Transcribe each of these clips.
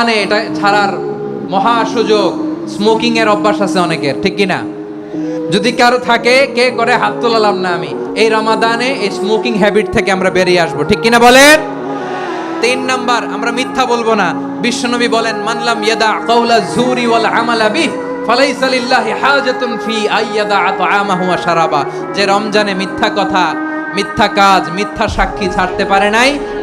আনে এটা ছাড়ার মহা সুযোগ। স্মোকিং এর অভ্যাস আছে অনেকের, ঠিক কি না যদি কারও থাকে, কে করে হাত তোলালাম না আমি? এই রমাদানে এই স্মোকিং হ্যাবিট থেকে আমরা বেরিয়ে আসব, ঠিক কিনা বলেন? তিন নাম্বার, আমরা মিথ্যা বলব না। বিশ্বনবী বলেন মানলাম ইয়াদা কাউলা জুরি ওয়াল আমালা বিহ, ফালাইসা লিল্লাহি হাজাতুন ফি আইয়াদা আতআমাহু ওয়া শারাবা। যে রমজানে মিথ্যা কথা, মিথ্যা কাজ, মিথ্যা সাক্ষী ছাড়তে পারে নাই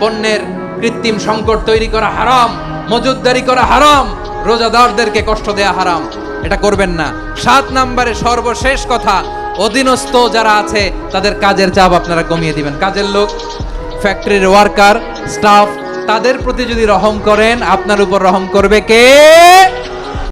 পণ্যের কৃত্রিম সংকট তৈরি করা হারাম মজুদদারি করা হারাম, রোজাদারদেরকে কষ্ট দেয়া হারাম। এটা করবেন না। সাত নম্বরে সর্বশেষ কথা, অধীনস্থ যারা আছে, তাদের কাজের চাপ আপনারা কমিয়ে দিবেন। কাজের লোক, ফ্যাক্টরির ওয়ার্কার, স্টাফ, তাদের প্রতি যদি রহম করেন, আপনার উপর রহম করবে কে?